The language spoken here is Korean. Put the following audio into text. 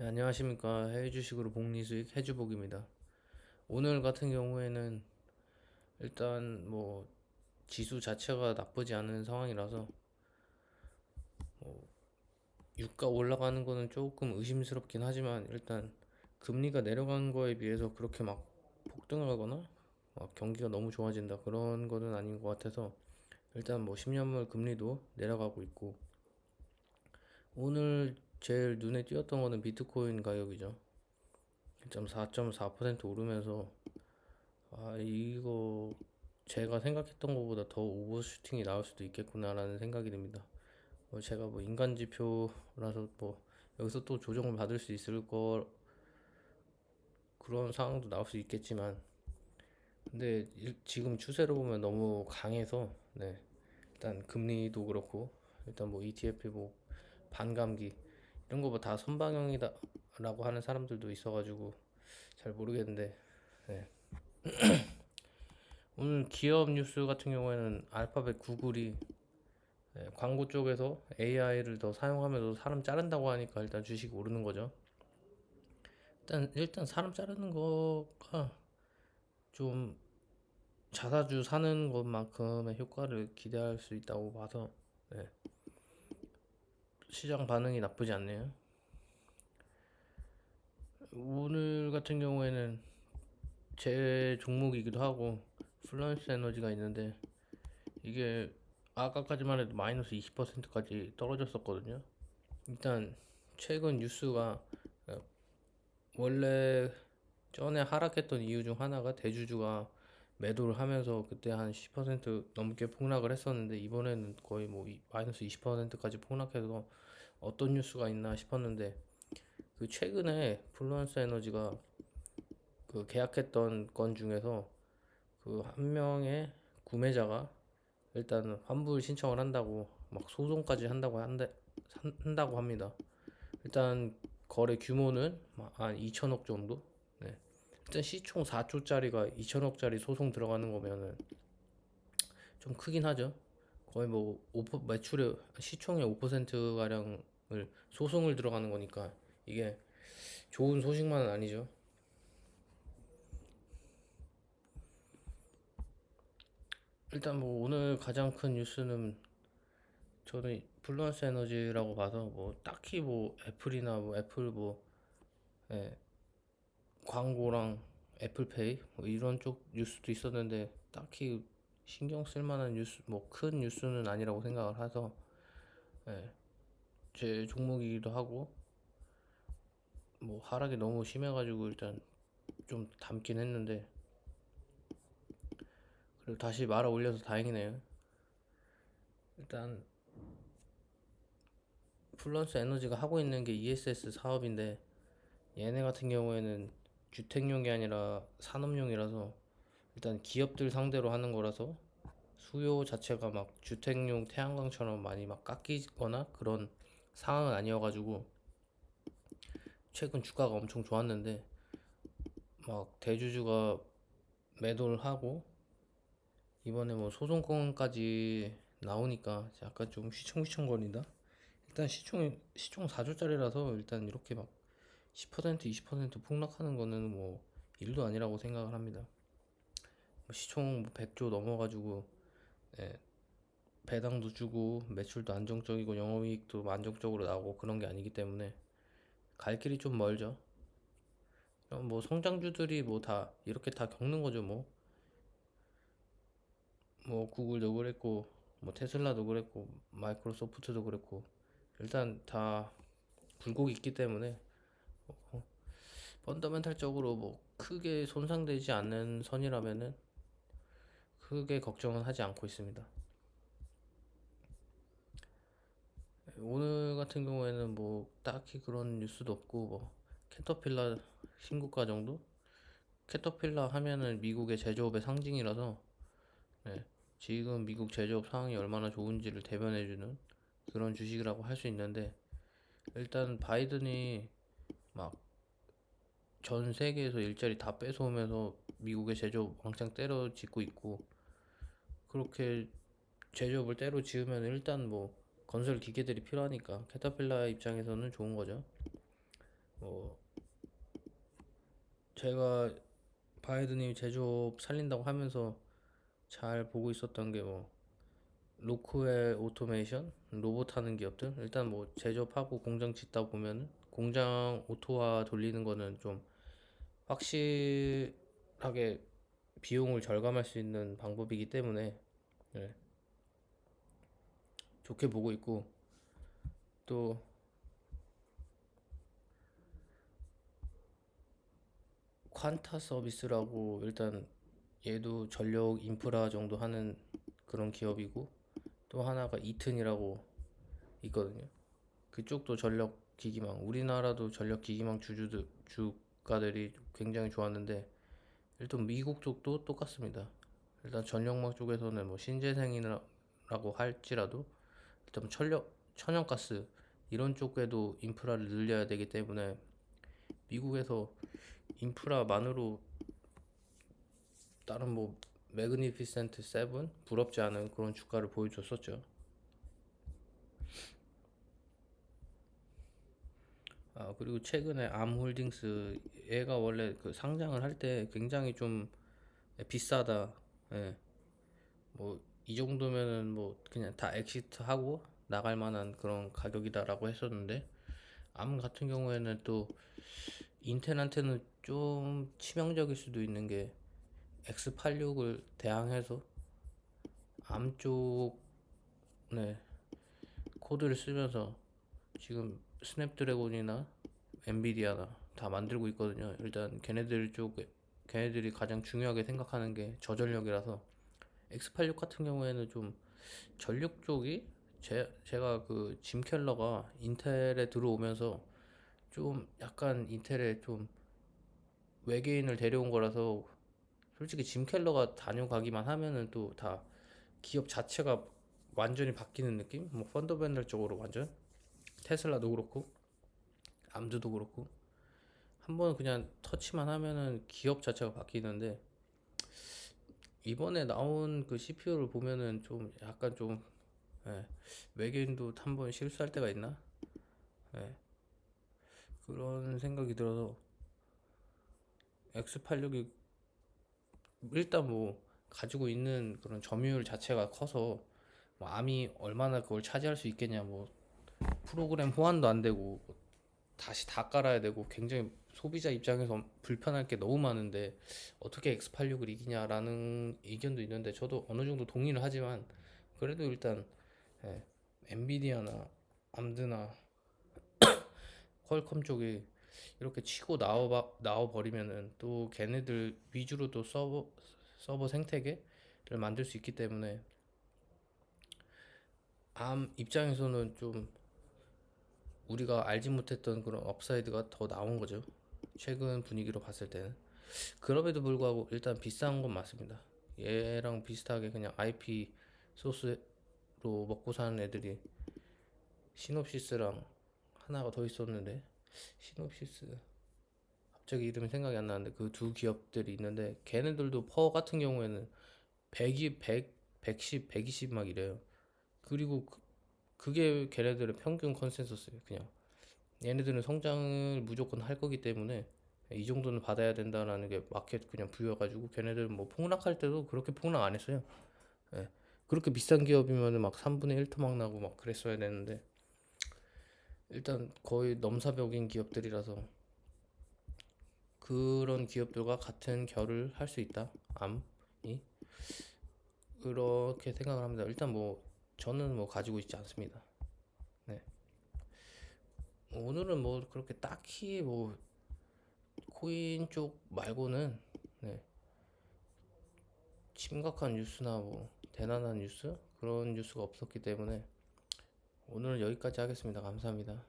네, 안녕하십니까. 해외 주식으로 복리 수익 해주복입니다. 오늘 같은 경우에는 일단 뭐 지수 자체가 나쁘지 않은 상황이라서 뭐 유가 올라가는 거는 조금 의심스럽긴 하지만 일단 금리가 내려간 거에 비해서 그렇게 막 폭등하거나 막 경기가 너무 좋아진다 그런 거는 아닌 것 같아서 일단 뭐 10년물 금리도 내려가고 있고 오늘 제일 눈에 띄었던 거는 비트코인 가격이죠. 1.4.4% 오르면서 아 이거 제가 생각했던 것보다 더 오버슈팅이 나올 수도 있겠구나라는 생각이 듭니다. 뭐 제가 뭐 인간 지표라서 뭐 여기서 또 조정을 받을 수 있을 거 그런 상황도 나올 수 있겠지만 근데 일- 지금 추세로 보면 너무 강해서 네 일단 금리도 그렇고 일단 뭐 ETF 뭐 반감기 이런 거 뭐 다 선방형이다라고 하는 사람들도 있어가지고 잘 모르겠는데 네. 오늘 기업 뉴스 같은 경우에는 알파벳 구글이 네, 광고 쪽에서 AI를 더 사용하면서 사람 자른다고 하니까 일단 주식이 오르는 거죠. 일단 일단 사람 자르는 거가 좀 자사주 사는 것만큼의 효과를 기대할 수 있다고 봐서 네, 시장 반응이 나쁘지 않네요. 오늘 같은 경우에는 제 종목이기도 하고 플러스 에너지가 있는데 이게 아까까지만 해도 마이너스 20%까지 떨어졌었거든요. 일단 최근 뉴스가 어, 원래 전에 하락했던 이유 중 하나가 대주주가 매도를 하면서 그때 한 10% 넘게 폭락을 했었는데 이번에는 거의 뭐 이- 마이너스 20%까지 폭락해서 어떤 뉴스가 있나 싶었는데 그 최근에 플루언스 에너지가 그 계약했던 건 중에서 그 한 명의 구매자가 일단 환불 신청을 한다고 막 소송까지 한다고 한다, 한- 한다고 합니다. 일단 거래 규모는 막한 2천억 정도. 네. 일단 시총 4조짜리가 2천억짜리 소송 들어가는 거면은 좀 크긴 하죠. 거의 뭐 5%, 매출의 시총의 5% 가량을 소송을 들어가는 거니까 이게 좋은 소식만은 아니죠. 일단 뭐 오늘 가장 큰 뉴스는 저는 플루언스 에너지라고 봐서 뭐 딱히 뭐 애플이나 뭐 애플 뭐 예, 광고랑 애플페이 뭐 이런 쪽 뉴스도 있었는데 딱히 신경 쓸 만한 뉴스 뭐 큰 뉴스는 아니라고 생각을 해서 예, 제 종목이기도 하고 뭐 하락이 너무 심해가지고 일단 좀 담긴 했는데 그리고 다시 말아 올려서 다행이네요. 일단 플러스 에너지가 하고 있는 게 ESS 사업인데 얘네 같은 경우에는 주택용이 아니라 산업용이라서 일단 기업들 상대로 하는 거라서 수요 자체가 막 주택용 태양광처럼 많이 막 깎이거나 그런 상황은 아니어가지고 최근 주가가 엄청 좋았는데 막 대주주가 매도를 하고 이번에 뭐 소송권까지 나오니까 약간 좀 휘청휘청거린다. 일단 시총 시총 4조짜리라서 일단 이렇게 막 10% 20% 폭락하는 거는 뭐 일도 아니라고 생각을 합니다. 뭐 시총 100조 넘어가지고 예, 배당도 주고 매출도 안정적이고 영업이익도 안정적으로 나오고 그런 게 아니기 때문에 갈 길이 좀 멀죠. 뭐 성장주들이 뭐 다 이렇게 다 겪는 거죠 뭐. 뭐 구글도 그랬고 뭐 테슬라도 그랬고 마이크로소프트도 그랬고 일단 다 굴곡이 있기 때문에 어, 펀더멘탈적으로 뭐 크게 손상되지 않는 선이라면은 크게 걱정은 하지 않고 있습니다. 오늘 같은 경우에는 뭐 딱히 그런 뉴스도 없고 뭐 캐터필라 신고가 정도? 캐터필라 하면은 미국의 제조업의 상징이라서 네, 지금 미국 제조업 상황이 얼마나 좋은지를 대변해주는 그런 주식이라고 할 수 있는데 일단 바이든이 막 전 세계에서 일자리 다 뺏어오면서 미국의 제조업 왕창 때려짓고 있고 그렇게 제조업을 때려 지으면 일단 뭐 건설 기계들이 필요하니까 캐터필라 입장에서는 좋은 거죠. 뭐 제가 바이든이 제조업 살린다고 하면서 잘 보고 있었던 게 뭐 로크웰 오토메이션, 로봇 하는 기업들 일단 뭐 제조업하고 공장 짓다 보면 공장 오토화 돌리는 거는 좀 확실하게 비용을 절감할 수 있는 방법이기 때문에 네, 좋게 보고 있고 또 퀀타 서비스라고 일단 얘도 전력 인프라 정도 하는 그런 기업이고 또 하나가 이튼이라고 있거든요. 그쪽도 전력 기기망 우리나라도 전력 기기망 주주들 주가들이 굉장히 좋았는데 일단 미국 쪽도 똑같습니다. 일단 전력망 쪽에서는 뭐 신재생이라고 할지라도 일단 뭐 전력 천연가스 이런 쪽에도 인프라를 늘려야 되기 때문에 미국에서 인프라만으로 다른 뭐 매그니피센트 세븐 부럽지 않은 그런 주가를 보여줬었죠. 아 그리고 최근에 암홀딩스 얘가 원래 그 상장을 할 때 굉장히 좀 비싸다. 예. 뭐 이 정도면은 뭐 그냥 다 엑시트 하고 나갈 만한 그런 가격이다라고 했었는데 암 같은 경우에는 또 인텔한테는 좀 치명적일 수도 있는 게 X86을 대항해서 암쪽 네, 코드를 쓰면서 지금 스냅드래곤이나 엔비디아나 다 만들고 있거든요. 일단 걔네들 쪽에 걔네들이 가장 중요하게 생각하는 게 저전력이라서 X86 같은 경우에는 좀 전력 쪽이 제, 제가 그 짐 켈러가 인텔에 들어오면서 좀 약간 인텔에 좀 외계인을 데려온 거라서 솔직히 짐 켈러가 다녀가기만 하면은 또 다 기업 자체가 완전히 바뀌는 느낌? 뭐 펀더멘털적으로 완전 테슬라도 그렇고 암드도 그렇고 한번 그냥 터치만 하면은 기업 자체가 바뀌는데 이번에 나온 그 CPU를 보면은 좀 약간 좀 예, 외계인도 한 번 실수할 때가 있나? 예, 그런 생각이 들어서 X86이 일단 뭐 가지고 있는 그런 점유율 자체가 커서 뭐 암이 얼마나 그걸 차지할 수 있겠냐 뭐 프로그램 호환도 안 되고 다시 다 깔아야 되고 굉장히 소비자 입장에서 불편할 게 너무 많은데 어떻게 X86을 이기냐라는 의견도 있는데 저도 어느 정도 동의를 하지만 그래도 일단 예, 엔비디아나 암드나 퀄컴 쪽이 이렇게 치고 나와 나와 버리면은 또 걔네들 위주로 또 서버 서버 생태계를 만들 수 있기 때문에 암 입장에서는 좀 우리가 알지 못했던 그런 업사이드가 더 나온 거죠. 최근 분위기로 봤을 때는. 그럼에도 불구하고 일단 비싼 건 맞습니다. 얘랑 비슷하게 그냥 IP 소스로 먹고 사는 애들이 시놉시스랑 하나가 더 있었는데 시놉시스 갑자기 이름이 생각이 안 나는데 그 두 기업들이 있는데 걔네들도 퍼 같은 경우에는 100이 100, 110, 120 막 이래요. 그리고 그, 그게 걔네들의 평균 컨센서스예요. 그냥 얘네들은 성장을 무조건 할 거기 때문에 이 정도는 받아야 된다라는 게 마켓 그냥 부여가지고 걔네들은 뭐 폭락할 때도 그렇게 폭락 안 했어요. 예. 그렇게 비싼 기업이면은 막 3분의 1 토막 나고 막 그랬어야 되는데 일단 거의 넘사벽인 기업들이라서 그런 기업들과 같은 결을 할 수 있다. 암이 그렇게 생각을 합니다. 일단 뭐 저는 뭐 가지고 있지 않습니다. 네. 오늘은 뭐 그렇게 딱히 뭐 코인 쪽 말고는 네. 심각한 뉴스나 뭐 대단한 뉴스 그런 뉴스가 없었기 때문에 오늘은 여기까지 하겠습니다. 감사합니다.